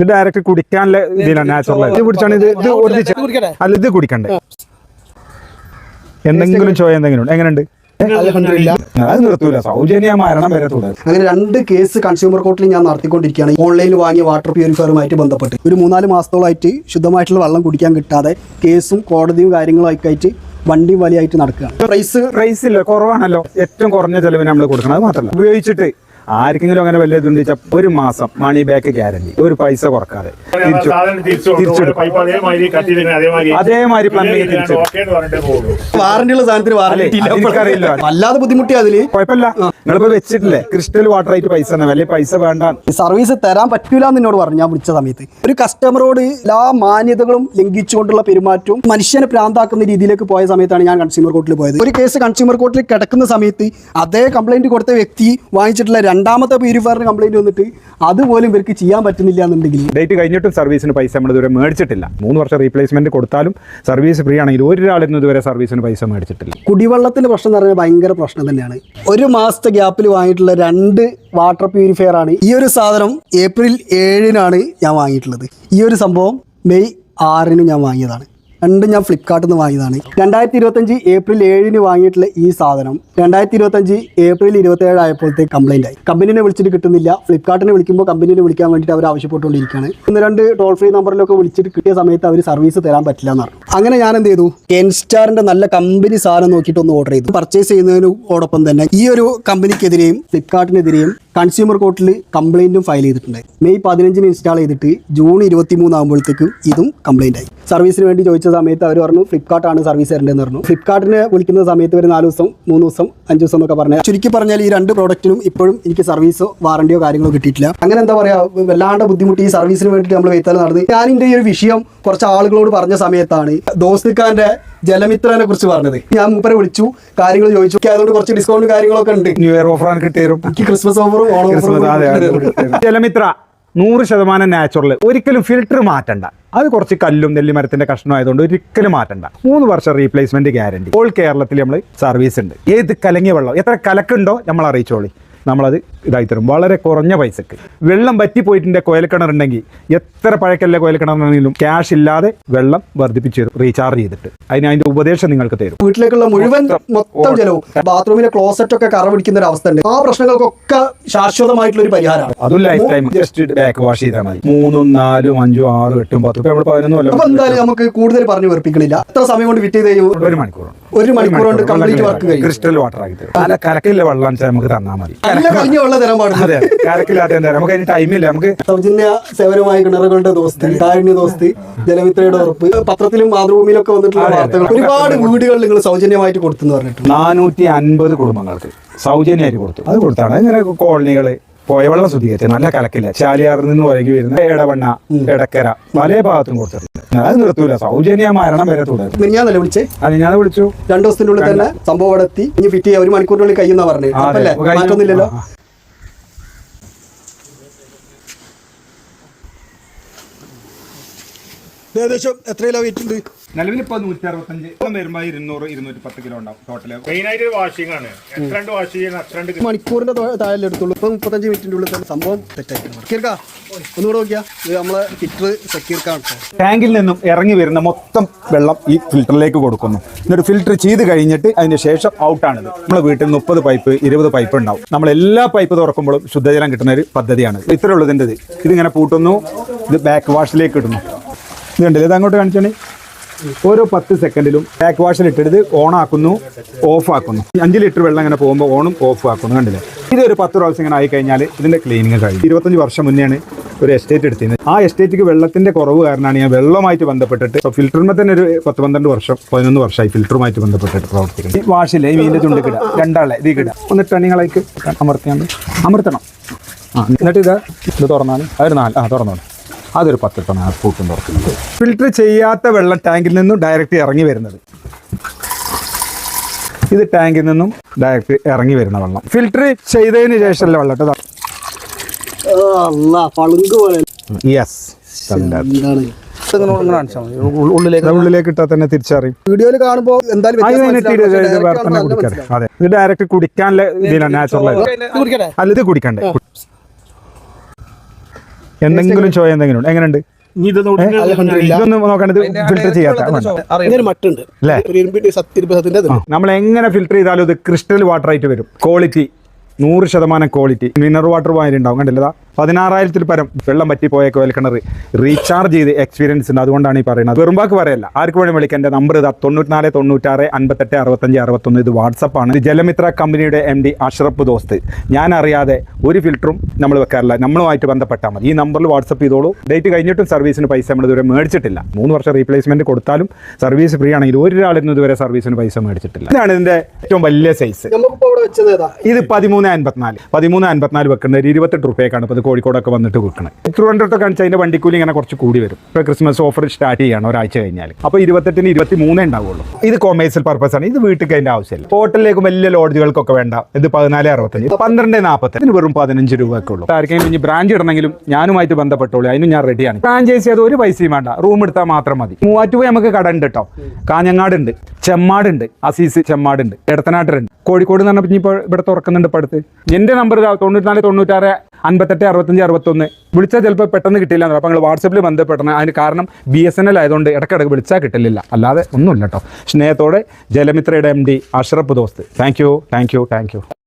ഇത് ഡയറക്റ്റ് കുടിക്കാനുള്ള ഇതിലാണ് നാച്ചുറൽ ഇത് പിടിച്ചാണ് ഇത് ഇത് ഒറിജിനൽ അല്ല ഇത് കുടിക്കണ്ടേ? എന്തെങ്കിലും ചോയ എന്തെങ്കിലും എങ്ങനെയുണ്ട്? അൽഹംദുലില്ലാ. അത് നിർത്തൂല. സൗജന്യ മരണം വരെ അങ്ങനെ രണ്ട് കേസ് കൺസ്യൂമർ കോർട്ടിൽ ഞാൻ നടത്തിക്കൊണ്ടിരിക്കുകയാണ്. ഓൺലൈനിൽ വാങ്ങിയ വാട്ടർ പ്യൂരിഫയറുമായിട്ട് ബന്ധപ്പെട്ട്. ഒരു മൂന്നാൽ മാസത്തോളമായിട്ട് ശുദ്ധമായിട്ടുള്ള വെള്ളം കുടിക്കാൻ കിട്ടാതെ കേസും കോടതിയും കാര്യങ്ങളൊക്കെ ആയിട്ട് വണ്ടി വലിയായിട്ട് നടക്കുകയാണ്. പ്രൈസ് പ്രൈസ് ഇല്ല. കുറവാണല്ലോ. ഏറ്റവും കുറഞ്ഞ ചെലവിന് നമ്മൾ കൊടുക്കണം. അത് മാത്രമല്ല ഉപയോഗിച്ചിട്ട് ആർക്കെങ്കിലും അങ്ങനെ വലിയ ഇതുണ്ട് വെച്ചാൽ ഒരു മാസം മണി ബാക്ക് ഗ്യാരണ്ടി ഒരു പൈസ കുറക്കാതെ. അതേമാതിരി പ്ലംബിംഗ് തിരിച്ചു വാറന്റിയുള്ള സാധനത്തിന് വാറന്റി അല്ലേ? അതെനിക്കറിയില്ല. വല്ലാതെ ബുദ്ധിമുട്ടി അതിൽ. കുഴപ്പമില്ല. നിങ്ങളിപ്പോ വെച്ചിട്ടില്ലേ? ക്രിസ്റ്റൽ വാട്ടർ ആയിട്ട് പൈസ വലിയ പൈസ വേണ്ട. സർവീസ് തരാൻ പറ്റൂല എന്ന് എന്നോട് പറഞ്ഞു. ഞാൻ വിളിച്ച സമയത്ത്. ഒരു കസ്റ്റമറോട് എല്ലാ മാന്യതകളും ലംഘിച്ചുകൊണ്ടുള്ള പെരുമാറ്റവും മനുഷ്യനെ പ്രാന്താക്കുന്ന രീതിയിലേക്ക് പോയ സമയത്താണ് ഞാൻ കൺസ്യൂമർ കോർട്ടിൽ പോയത്. ഒരു കേസ് കൺസ്യൂമർ കോർട്ടിൽ കിടക്കുന്ന സമയത്ത് അതേ കംപ്ലൈന്റ് കൊടുത്ത വ്യക്തി വാങ്ങിച്ചിട്ടുള്ള രണ്ടാമത്തെ പ്യൂരിഫയറിന് കംപ്ലൈന്റ് വന്നിട്ട് അതുപോലും ഇവർക്ക് ചെയ്യാൻ പറ്റുന്നില്ല എന്നുണ്ടെങ്കിൽ ഡേറ്റ് കഴിഞ്ഞിട്ടും സർവീസിന് പൈസ നമ്മൾ ഇതുവരെ മേടിച്ചിട്ടില്ല. മൂന്ന് വർഷം റീപ്ലേസ്മെന്റ് കൊടുത്താലും സർവീസ് ഫ്രീ ആണെങ്കിൽ ഒരാളിന്ന് ഇതുവരെ സർവീസിന് പൈസ മേടിച്ചിട്ടില്ല. കുടിവെള്ളത്തിന്റെ പ്രശ്നം എന്ന് പറഞ്ഞാൽ ഭയങ്കര പ്രശ്നം തന്നെയാണ്. ഒരു മാസത്തെ ഗ്യാപ്പിൽ വാങ്ങിയിട്ടുള്ള രണ്ട് വാട്ടർ പ്യൂരിഫയർ ആണ് ഈ ഒരു സാധനം ഏപ്രിൽ ഏഴിനാണ് ഞാൻ വാങ്ങിയിട്ടുള്ളത്. ഈ ഒരു സംഭവം മെയ് ആറിന് ഞാൻ വാങ്ങിയതാണ്. രണ്ടും ഞാൻ ഫ്ലിപ്കാർട്ടിൽ നിന്ന് വാങ്ങിയതാണ്. രണ്ടായിരത്തി ഇരുപത്തഞ്ച് ഏപ്രിൽ ഏഴിന് വാങ്ങിയിട്ടുള്ള ഈ സാധനം രണ്ടായിരത്തി ഇരുപത്തഞ്ച് ഏപ്രിൽ ഇരുപത്തേഴ് ആയപ്പോഴത്തേക്ക് കംപ്ലൈന്റ് ആയി. കമ്പനിനെ വിളിച്ചിട്ട് കിട്ടുന്നില്ല. ഫ്ലിപ്കാർട്ടിനെ വിളിക്കുമ്പോൾ കമ്പനിനെ വിളിക്കാൻ വേണ്ടിയിട്ട് അവർ ആവശ്യപ്പെട്ടുകൊണ്ടിരിക്കുകയാണ്. ഒന്ന് രണ്ട് ടോൾ ഫ്രീ നമ്പറിലൊക്കെ വിളിച്ചിട്ട് കിട്ടിയ സമയത്ത് അവർ സർവീസ് തരാൻ പറ്റില്ല എന്ന് പറഞ്ഞു. അങ്ങനെ ഞാൻ എന്ത് ചെയ്തു? കെൻസ്റ്റാറിന്റെ നല്ല കമ്പനി സാധനം നോക്കിയിട്ട് ഒന്ന് ഓർഡർ ചെയ്തു. പർച്ചേസ് ചെയ്യുന്നതിനോടൊപ്പം തന്നെ ഈ ഒരു കമ്പനിക്കെതിരെയും ഫ്ലിപ്കാർട്ടിനെതിരെയും കൺസ്യൂമർ കോർട്ടിൽ കംപ്ലൈന്റും ഫയൽ ചെയ്തിട്ടുണ്ട്. മെയ് പതിനഞ്ചിന് ഇൻസ്റ്റാൾ ചെയ്തിട്ട് ജൂൺ ഇരുപത്തി മൂന്ന് ആകുമ്പോഴത്തേക്കും ഇതും കംപ്ലൈന്റ് ആയി. സർവീസിന് വേണ്ടി ചോദിച്ച സമയത്ത് അവർ പറഞ്ഞു ഫ്ലിപ്കാർട്ടാണ് സർവീസ് തരേണ്ടതെന്ന് പറഞ്ഞു. ഫ്ലിപ്കാർട്ടിനെ വിളിക്കുന്ന സമയത്ത് ഒരു നാല് ദിവസം മൂന്ന് ദിവസം അഞ്ച് ദിവസം എന്നൊക്കെ പറഞ്ഞാൽ ചുരുക്കി പറഞ്ഞാൽ ഈ രണ്ട് പ്രോഡക്റ്റിനും ഇപ്പോഴും എനിക്ക് സർവീസോ വാറണ്ടിയോ കാര്യങ്ങളോ കിട്ടിയിട്ടില്ല. അങ്ങനെ എന്താ പറയാ വല്ലാണ്ട് ബുദ്ധിമുട്ടി ഈ സർവീസിന് വേണ്ടിയിട്ട് നമ്മൾ വെയ്ത്താൽ നടന്നത് ഞാൻ ഇതിന്റെ ഈ ഒരു വിഷയം കുറച്ച് ആളുകളോട് പറഞ്ഞ സമയത്താണ് ദോസ്തിക്കാന്റെ ജലമിത്രനെ കുറിച്ച് പറഞ്ഞത്. ഞാൻ മൂപ്പരെ വിളിച്ചു കാര്യങ്ങൾ ചോദിച്ചു. അതുകൊണ്ട് കുറച്ച് ഡിസ്കൗണ്ട് കാര്യങ്ങളൊക്കെ ഉണ്ട്. ന്യൂ ഇയർ ഓഫർ ആണ് കിട്ടിയരും ക്രിസ്മസ് ഓണം ക്രിസ്മസ് അതെ ജലമിത്ര നൂറ് ശതമാനം നാച്ചുറൽ ഒരിക്കലും ഫിൽറ്റർ മാറ്റണ്ട. അത് കുറച്ച് കല്ലും നെല്ലിമരത്തിന്റെ കഷ്ണം ആയതുകൊണ്ട് ഒരിക്കലും മാറ്റണ്ട. മൂന്ന് വർഷം റീപ്ലേസ്മെന്റ് ഗ്യാരണ്ടി ഓൾ കേരളത്തിൽ നമ്മൾ സർവീസ് ഉണ്ട്. ഏത് കലങ്ങിയ വെള്ളം എത്ര കലക്കുണ്ടോ നമ്മൾ അറിയിച്ചോളി നമ്മളത് ഇതായി തരും വളരെ കുറഞ്ഞ പൈസക്ക്. വെള്ളം പറ്റിപ്പോയിട്ടിന്റെ കോയൽക്കിണറുണ്ടെങ്കിൽ എത്ര പഴക്കല്ല കോയൽക്കിണറാണെങ്കിലും ക്യാഷ് ഇല്ലാതെ വെള്ളം വർദ്ധിപ്പിച്ച് റീചാർജ് ചെയ്തിട്ട് അതിന് അതിന്റെ ഉപദേശം നിങ്ങൾക്ക് തരും. വീട്ടിലേക്കുള്ള മുഴുവൻ മൊത്തം ജലവും ബാത്റൂമിലെ ക്ലോസറ്റ് ഒക്കെ കറ പിടിക്കുന്ന ഒരു അവസ്ഥ ഉണ്ട്. ആ പ്രശ്നങ്ങൾക്കൊക്കെ ശാശ്വതമായിട്ടുള്ള ഒരു പരിഹാരമാണ്. അതും life time just back wash ചെയ്താൽ മതി. മൂന്നും നാലും അഞ്ചും ആറും എട്ടും പത്തും നമ്മൾ പതിനൊന്നും അപ്പൊ അല്ല എന്തായാലും നമുക്ക് കൂടുതൽ പറഞ്ഞു വെറുപ്പിക്കണില്ല. എത്ര സമയം കൊണ്ട് വിറ്റ് ചെയ്ത് ഒരു മണിക്കൂർ ഒരു മണിക്കൂർ കൊണ്ട് കംപ്ലീറ്റ് വർക്ക് കഴിയും ക്രിസ്റ്റൽ വാട്ടർ ആക്കി തരും. അല്ല കരക്കില്ല വെള്ളം നമുക്ക് തന്നാൽ മതി. കഴിഞ്ഞ വെള്ളം തരാൻ പാടില്ല. അതെ കരക്കില്ലാത്ത എന്താ നമുക്ക് അതിന് ടൈമില്ല നമുക്ക് സൗജന്യ സേവനമായ കിണറുകളുടെ ദോസ്തി കാരുണ്യ ദോസ്തി ജലമിത്രയുടെ ഉറപ്പ് പത്രത്തിലും മാതൃഭൂമിയിലൊക്കെ വന്നിട്ടുള്ള വാർത്തകൾ. ഒരുപാട് വീടുകൾ നിങ്ങൾ സൗജന്യമായിട്ട് കൊടുത്തു പറഞ്ഞിട്ടുണ്ട്. നാനൂറ്റി അൻപത് കുടുംബങ്ങൾക്ക് സൗജന്യമായിട്ട് കൊടുത്തു. അത് കൊടുത്താണ്. ഇങ്ങനെ കോളനികൾ പോയവെള്ളം ശുദ്ധീകരിച്ച് നല്ല കലക്കില്ല. ചാലിയാറിൽ നിന്ന് വരകി വരുന്ന ഇടവണ്ണ ഇടക്കര പല ഭാഗത്തും കൊടുത്തിട്ടുണ്ട്. അത് നിർത്തൂല. സൗജന്യ മരണം വരെ തുടരും. ഞാൻ നില വിളിച്ചേ? അത് ഞാൻ വിളിച്ചു. രണ്ടു ദിവസത്തിനുള്ളിൽ തന്നെ സംഭവം എത്തി. ഇനി ഫിറ്റ് ചെയ്യാൻ ഒരു മണിക്കൂറിനുള്ളിൽ കഴിയുന്ന പറഞ്ഞു. മാറ്റൊന്നുമില്ലല്ലോ ആ, ആ. ഏകദേശം എത്ര കിലോ വെയിറ്റ് ഉണ്ട്? നിലവിൽ ഇപ്പൊ നൂറ്റി അറുപത്തഞ്ച് വരുമ്പോ ഇരുന്നൂറ് ഇരുന്നൂറ്റി പത്ത് കിലോ ഉണ്ടാവും ടോട്ടൽ മെയിൻ ആയിട്ട് വാഷിംഗ് ആണ്. എത്ര രണ്ട് വാഷ് ചെയ്യണം അത്ര രണ്ട് മണിക്കൂറിന്റെ താഴെ എടുത്തുള്ളൂ. ഇപ്പൊ മുപ്പത്തഞ്ച് മിനിറ്റിന്റെ ഉള്ളിൽ തന്നെ സംഭവം തെറ്റായിട്ടുണ്ട് സക്കീർക്കാ ഒന്നുകൂടെ നോക്കിയാ. ഇത് നമ്മളെ ഫിറ്റർ സെക്യൂർക്കാണ് ടാങ്കിൽ നിന്നും ഇറങ്ങി വരുന്ന മൊത്തം വെള്ളം ഈ ഫിൽറ്ററിലേക്ക് കൊടുക്കുന്നു. എന്നിട്ട് ഫിൽറ്റർ ചെയ്ത് കഴിഞ്ഞിട്ട് അതിന് ശേഷം ഔട്ടാണിത് നമ്മളെ വീട്ടിൽ മുപ്പത് പൈപ്പ് ഇരുപത് പൈപ്പ് ഉണ്ടാവും. നമ്മൾ എല്ലാ പൈപ്പ് തുറക്കുമ്പോഴും ശുദ്ധജലം കിട്ടുന്ന ഒരു പദ്ധതിയാണ്. ഇത്ര ഉള്ളതിന്റെ ഇത് ഇതിങ്ങനെ പൂട്ടുന്നു. ഇത് ബാക്ക് വാഷിലേക്ക് ഇടുന്നു. ഇത് കണ്ടില്ലേ? ഇത് അങ്ങോട്ട് കാണിച്ചാണ്. ഓരോ പത്ത് സെക്കൻഡിലും ബാക്ക് വാഷിൽ ഇട്ടെടുത്ത് ഓൺ ആക്കുന്നു ഓഫ് ആക്കുന്നു അഞ്ച് ലിറ്റർ വെള്ളം ഇങ്ങനെ പോകുമ്പോൾ ഓണും ഓഫ് ആക്കുന്നു കണ്ടില്ലേ? ഒരു പത്ത് പ്രാവശ്യം ഇങ്ങനെ ആയിക്കഴിഞ്ഞാൽ ഇതിന്റെ ക്ലീനിങ് കഴിഞ്ഞു ഇരുപത്തഞ്ച് വർഷം മുന്നെയാണ് ഒരു എസ്റ്റേറ്റ് എടുത്തിരുന്നത്. ആ എസ്റ്റേറ്റിക്ക് വെള്ളത്തിന്റെ കുറവ് കാരണമാണ് ഞാൻ വെള്ളവുമായിട്ട് ബന്ധപ്പെട്ടിട്ട് ഫിൽറ്ററിന് തന്നെ ഒരു പത്ത് പന്ത്രണ്ട് വർഷം പതിനൊന്ന് വർഷമായി ഫിൽറ്ററുമായിട്ട് ബന്ധപ്പെട്ടിട്ട് പ്രവർത്തിക്കുന്നത് ഈ വാഷിലെ ഈ മീനിന്റെ ചുണ്ട് കിടുക രണ്ടാളെ ഇത് കിടുക എന്നിട്ട് ടണ്ണിങ്ങളേക്ക് അമർത്തിയാണ്ട്. അമർത്തണം. ആ എന്നിട്ട് ഇത് ഇത് തുറന്നാണ്. അതൊരു നാല് ആ തുറന്നോളൂ. അതൊരു പത്ത് ടൺ കൂട്ടും തുറക്കുന്നത്. ഫിൽറ്റർ ചെയ്യാത്ത വെള്ളം ടാങ്കിൽ നിന്നും ഡയറക്റ്റ് ഇറങ്ങി വരുന്നത്. ഇത് ടാങ്കിൽ നിന്നും ഡയറക്റ്റ് ഇറങ്ങി വരുന്ന വെള്ളം. ഫിൽറ്റർ ചെയ്തതിന് ശേഷമല്ല വെള്ളം കേട്ടോ യെസ് ഉള്ളിലേക്ക് ഉള്ളിലേക്ക് ഇട്ടാൽ തന്നെ തിരിച്ചറിയും. വീഡിയോയിൽ കാണുമ്പോൾ എന്തായാലും. അതെ. ഇത് ഡയറക്റ്റ് കുടിക്കാനുള്ള ഇതിലാണ് നാച്ചുറൽ അല്ല ഇത് കുടിക്കണ്ടേ? എന്തെങ്കിലും ചോയ എന്തെങ്കിലും ഉണ്ട്? എങ്ങനെയുണ്ട്? ഇനി ഇതൊന്ന് ഒടിഞ്ഞ് ഇതൊന്നും നോക്കണത് ഫിൽറ്റർ ചെയ്യാത്ത നമ്മൾ എങ്ങനെ ഫിൽറ്റർ ചെയ്താലും ഇത് ക്രിസ്റ്റൽ വാട്ടർ ആയിട്ട് വരും. ക്വാളിറ്റി നൂറ് ശതമാനം ക്വാളിറ്റി മിനറൽ വാട്ടർ വാങ്ങി ഉണ്ടാവും. കണ്ടില്ലതാ പതിനാറായിരത്തിൽ പരം വെള്ളം പറ്റിപ്പോയ കോയൽ കിണർ റീചാർജ് ചെയ്ത് എക്സ്പീരിയൻസ് ഉണ്ട്. അതുകൊണ്ടാണ് ഈ പറയുന്നത്. വെറുമ്പാക്ക് പറയല്ല. ആർക്ക് വേണ്ടി വിളിക്കാം. എന്റെ നമ്പർ ഇതാ തൊണ്ണൂറ്റിനാല് തൊണ്ണൂറ്റാറ് അൻപത്തെട്ട് അറുപത്തഞ്ച് അറുപത്തൊന്ന്. ഇത് വാട്സപ്പാണ് ജലമിത്ര കമ്പനിയുടെ എം ഡി അഷ്റഫ് ദോസ്ത്. ഞാൻ അറിയാതെ ഒരു ഫിൽറ്ററും നമ്മൾ വെക്കാറില്ല. നമ്മളുമായിട്ട് ബന്ധപ്പെട്ടാൽ മതി. ഈ നമ്പറിൽ വാട്സപ്പ് ചെയ്തോളൂ. ഡേറ്റ് കഴിഞ്ഞിട്ടും സർവീസിന് പൈസ നമ്മൾ ഇതുവരെ മേടിച്ചിട്ടില്ല. മൂന്ന് വർഷം റീപ്ലേസ്മെന്റ് കൊടുത്താലും സർവീസ് ഫ്രീ ആണെങ്കിൽ ഒരാളിന്ന് ഇതുവരെ സർവീസിന് പൈസ മേടിച്ചിട്ടില്ല. ഇതാണ് ഇതിന്റെ ഏറ്റവും വലിയ സൈസ് ഇത് പതിമൂന്ന് അൻപത്തിനാല്. പതിമൂന്ന് അൻപത്തിനാല് വെക്കുന്നത് ഒരു ഇരുപത്തെട്ട് റുപ്യക്കാണ് ഇപ്പോൾ ഇത് കോഴിക്കോടൊക്കെ വന്നിട്ട് വെക്കുന്നത് തിരുവനന്തപുരത്തൊക്കെ കാണിച്ചാൽ അതിന്റെ വണ്ടിക്കൂലി ഇങ്ങനെ കുറച്ച് കൂടി വരും. ഇപ്പോൾ ക്രിസ്മസ് ഓഫർ സ്റ്റാർട്ട് ചെയ്യണം ഒരാഴ്ച കഴിഞ്ഞാൽ അപ്പോൾ ഇരുപത്തെട്ടിന് ഇരുപത്തി മൂന്നേ ഉണ്ടാവുള്ളൂ. ഇത് കൊമേഴ്സ്യൽ പർപ്പസ് ആണ്. ഇത് വീട്ടിൽ കഴിഞ്ഞ ആവശ്യമില്ല. ഹോട്ടലിലേക്ക് വലിയ ലോഡ്ജുകൾക്കൊക്കെ വേണ്ട. ഇത് പതിനാല് അറുപത്തഞ്ച്. പന്ത്രണ്ട് നാൽപ്പത്തി ഇതിന് വെറും പതിനഞ്ച് രൂപയൊക്കെ ഉള്ളൂ. ആർക്കെങ്കിലും ഇനി ബ്രാഞ്ച് ഇടണമെങ്കിലും ഞാനുമായിട്ട് ബന്ധപ്പെട്ടോളൂ. അതിനും ഞാൻ റെഡിയാണ് ഫ്രാഞ്ചൈസി അത് ഒരു പൈസയും വേണ്ട. റൂം എടുത്താൽ മാത്രം മതി. മൂവാറ്റുപോയി നമുക്ക് കട ഉണ്ട് കേട്ടോ കാഞ്ഞങ്ങാടുണ്ട്. ചെമ്മാടുണ്ട് അസീസ് ചെമ്മാടുണ്ട് എടത്തനാട്ടിലുണ്ട് കോഴിക്കോട് എന്ന് പറഞ്ഞപ്പോൾ ഇപ്പോൾ ഇവിടെ തുറക്കുന്നുണ്ട് ഇപ്പോൾ അടുത്ത്. എന്റെ നമ്പർ തൊണ്ണൂറ്റിനാല് തൊണ്ണൂറ്റാറ് അൻപത്തെട്ട് അറുപത്തഞ്ച് അറുപത്തൊന്ന്. വിളിച്ചാൽ ചിലപ്പോൾ പെട്ടെന്ന് കിട്ടില്ല എന്ന് അപ്പോൾ നിങ്ങൾ വാട്സപ്പിൽ ബന്ധപ്പെടണം. അതിന് കാരണം ബി എസ് എൻ എൽ ആയതുകൊണ്ട് ഇടയ്ക്കിടയ്ക്ക് വിളിച്ചാൽ കിട്ടില്ല അല്ലാതെ ഒന്നുമില്ല കേട്ടോ. സ്നേഹത്തോടെ ജലമിത്രയുടെ M D അഷറപ്പ് Dost. Thank you thank you thank you